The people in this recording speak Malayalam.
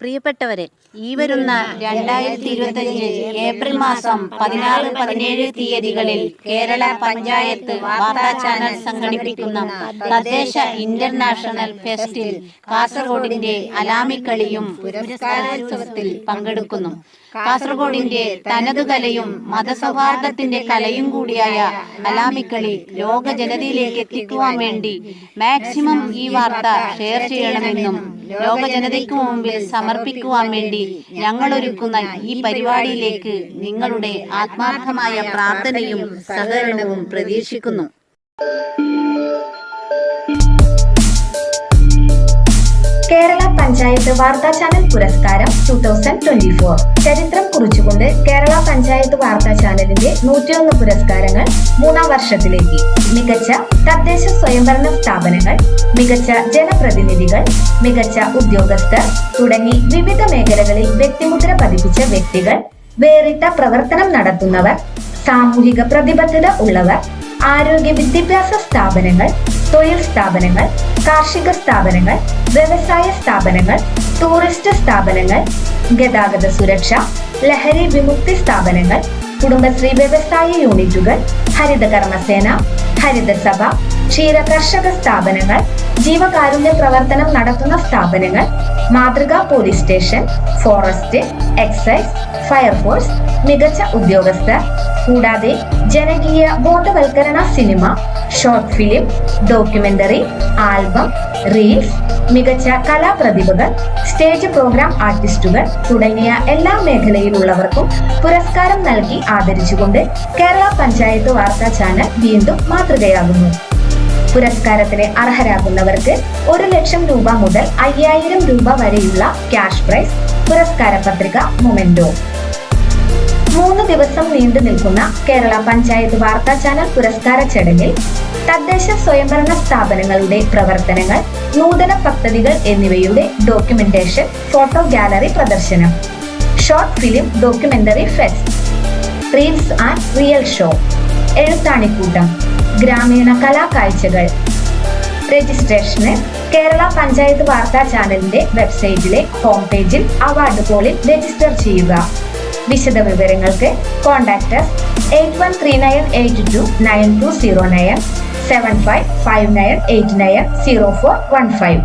പ്രിയപ്പെട്ടവരെ ഈ വരുന്ന രണ്ടായിരത്തി ഇരുപത്തഞ്ച് ഏപ്രിൽ മാസം പതിനാറ് പതിനേഴ് തീയതികളിൽ കേരള പഞ്ചായത്ത് വാർത്താ ചാനൽ സംഘടിപ്പിക്കുന്ന തദ്ദേശ ഇന്റർനാഷണൽ ഫെസ്റ്റിൽ കാസർഗോഡിന്റെ അലാമിക്കളിയും പുരസ്കാരോത്സവത്തിൽ പങ്കെടുക്കുന്നു. കാസർഗോഡിന്റെ തനതു കലയും മതസൗഹാർദ്ദത്തിന്റെ കലയും കൂടിയായ അലാമിക്കളി ലോക ജനതയിലേക്ക് എത്തിക്കുവാൻ വേണ്ടി മാക്സിമം ഈ വാർത്ത ഷെയർ ചെയ്യണമെന്നും ലോക ജനതയ്ക്ക് മുമ്പിൽ സമർപ്പിക്കുവാൻ വേണ്ടി ഞങ്ങൾ ഒരുക്കുന്ന ഈ പരിപാടിയിലേക്ക് നിങ്ങളുടെ ആത്മാർത്ഥമായ പ്രാർത്ഥനയും സഹകരണവും പ്രതീക്ഷിക്കുന്നു. പഞ്ചായത്ത് വാർത്താ ചാനൽ പുരസ്കാരം ടു തൗസൻഡ് ട്വന്റി ഫോർ ചരിത്രം കുറിച്ചുകൊണ്ട് കേരള പഞ്ചായത്ത് വാർത്താ ചാനലിന്റെ നൂറ്റിയൊന്ന് പുരസ്കാരങ്ങൾ മൂന്നാം വർഷത്തിലേക്ക്. മികച്ച തദ്ദേശ സ്വയംഭരണ സ്ഥാപനങ്ങൾ മികച്ച ജനപ്രതിനിധികൾ മികച്ച ഉദ്യോഗസ്ഥർ തുടങ്ങി വിവിധ മേഖലകളിൽ വ്യക്തിമുദ്ര പതിപ്പിച്ച വ്യക്തികൾ വേറിട്ട പ്രവർത്തനം നടത്തുന്നവർ സാമൂഹിക പ്രതിബദ്ധത ഉള്ളവർ ആരോഗ്യ വിദ്യാഭ്യാസ സ്ഥാപനങ്ങൾ തൊഴിൽ സ്ഥാപനങ്ങൾ കാർഷിക സ്ഥാപനങ്ങൾ വ്യവസായ സ്ഥാപനങ്ങൾ ടൂറിസ്റ്റ് സ്ഥാപനങ്ങൾ ഗതാഗത സുരക്ഷ ലഹരി വിമുക്തി സ്ഥാപനങ്ങൾ കുടുംബശ്രീ വ്യവസായ യൂണിറ്റുകൾ ഹരിത കർമ്മസേന ഹരിതസഭ ക്ഷീര കർഷക സ്ഥാപനങ്ങൾ ജീവകാരുണ്യ പ്രവർത്തനം നടത്തുന്ന സ്ഥാപനങ്ങൾ മാതൃകാ police station forest excise fire force മികച്ച ഉദ്യോഗസ്ഥർ കൂടാതെ ജനകീയ ബോധവൽക്കരണ cinema short film documentary album reels മികച്ച കലാപ്രതിഭകൾ സ്റ്റേജ് പ്രോഗ്രാം ആർട്ടിസ്റ്റുകൾ തുടങ്ങിയ എല്ലാ മേഖലയിലുള്ളവർക്കും പുരസ്കാരം നൽകി ആദരിച്ചുകൊണ്ട് കേരള പഞ്ചായത്ത് വാർത്താ ചാനൽ വീണ്ടും മാതൃകയാകുന്നു. പുരസ്കാരത്തിന് അർഹരാകുന്നവർക്ക് ഒരു ലക്ഷം രൂപ മുതൽ അയ്യായിരം രൂപ വരെയുള്ള ക്യാഷ് പ്രൈസ് പുരസ്കാര പത്രിക മൊമെന്റോ. മൂന്ന് ദിവസം നീണ്ടു നിൽക്കുന്ന കേരള പഞ്ചായത്ത് വാർത്താ ചാനൽ പുരസ്കാര ചടങ്ങിൽ തദ്ദേശ സ്വയംഭരണ സ്ഥാപനങ്ങളുടെ പ്രവർത്തനങ്ങൾ നൂതന പദ്ധതികൾ എന്നിവയുടെ ഡോക്യുമെന്റേഷൻ ഫോട്ടോ ഗാലറി പ്രദർശനം short film documentary fest reels and real show എഴുത്താണിക്കൂട്ടം ഗ്രാമീണ കലാകാഴ്ചകൾ രജിസ്ട്രേഷന് കേരള പഞ്ചായത്ത് വാർത്താ ചാനലിന്റെ വെബ്സൈറ്റിലെ ഹോം പേജിൽ അവാർഡ് പോളിൽ രജിസ്റ്റർ ചെയ്യുക. വിശദ വിവരങ്ങൾക്ക് contact eight one three nine eight two nine two zero nine seven five five nine eight nine zero four one five